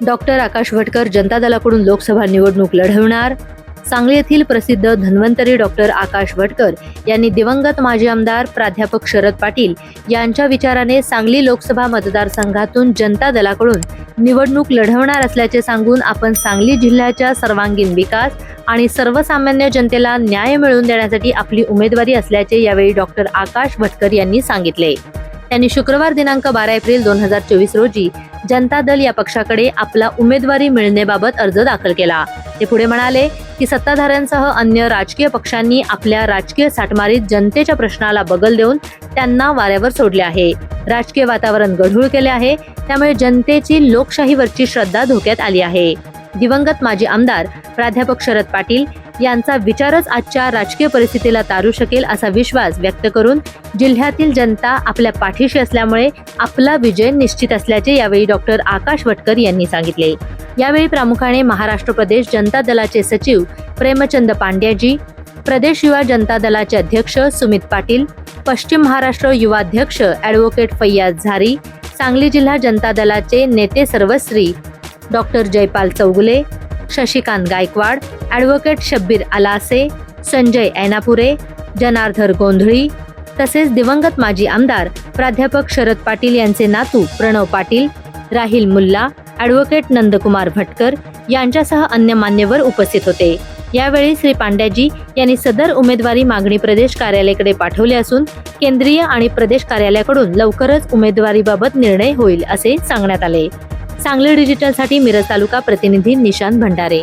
Doctor आकाश भटकर जनता दलाकडून लोकसभा निवडणूक लढवणार. सांगली येथील प्रसिद्ध धन्वंतरी डॉक्टर आकाश भटकर यांनी दिवंगत माजी आमदार प्राध्यापक शरद पाटील यांच्या विचाराने सांगली लोकसभा मतदारसंघातून जनता दलाकडून निवडणूक लढवणार असल्याचे सांगून आपण सांगली जिल्ह्याच्या सर्वांगीण विकास आणि सर्वसामान्य जनतेला न्याय मिळवून देण्यासाठी आपली उमेदवारी असल्याचे यावेळी डॉक्टर आकाश भटकर यांनी सांगितले. त्यांनी शुक्रवार दिनांक बारा एप्रिल दोन हजार चोवीस रोजी जनता दल या पक्षाकडे आपला उमेदवारी मिळण्याबाबत अर्ज दाखल केला. ते पुढे म्हणाले की सत्ताधाऱ्यांसह अन्य राजकीय पक्षांनी आपल्या राजकीय साठमारीत जनतेच्या प्रश्नाला बगल देऊन त्यांना वाऱ्यावर सोडले आहे. राजकीय वातावरण गढूळ केले आहे त्यामुळे जनतेची लोकशाहीवरची श्रद्धा धोक्यात आली आहे. दिवंगत माजी आमदार प्राध्यापक शरद पाटील यांचा विचारच आजच्या राजकीय परिस्थितीला तारू शकेल असा विश्वास व्यक्त करून जिल्ह्यातील जनता आपल्या पाठीशी असल्यामुळे आपला विजय निश्चित असल्याचे यावेळी डॉक्टर आकाश भटकर यांनी सांगितले. यावेळी प्रामुख्याने महाराष्ट्र प्रदेश जनता दलाचे सचिव प्रेमचंद पांड्याजी प्रदेश युवा जनता दलाचे अध्यक्ष सुमित पाटील पश्चिम महाराष्ट्र युवाध्यक्ष ॲडव्होकेट फैयाज झारी सांगली जिल्हा जनता दलाचे नेते सर्वश्री डॉक्टर जयपाल चौगुले शशिकांत गायकवाड ॲडव्होकेट शब्बीर आलासे संजय ऐनापुरे जनार्धर गोंधळी तसेच दिवंगत माजी आमदार प्राध्यापक शरद पाटील यांचे नातू प्रणव पाटील राहिल मुल्ला ॲडव्होकेट नंदकुमार भटकर यांच्यासह अन्य मान्यवर उपस्थित होते. यावेळी श्री पांड्याजी यांनी सदर उमेदवारी मागणी प्रदेश कार्यालयाकडे पाठवली असून केंद्रीय आणि प्रदेश कार्यालयाकडून लवकरच उमेदवारीबाबत निर्णय होईल असे सांगण्यात आले. सांगली डिजिटलसाठी मिरज तालुका प्रतिनिधी निशांत भंडारे.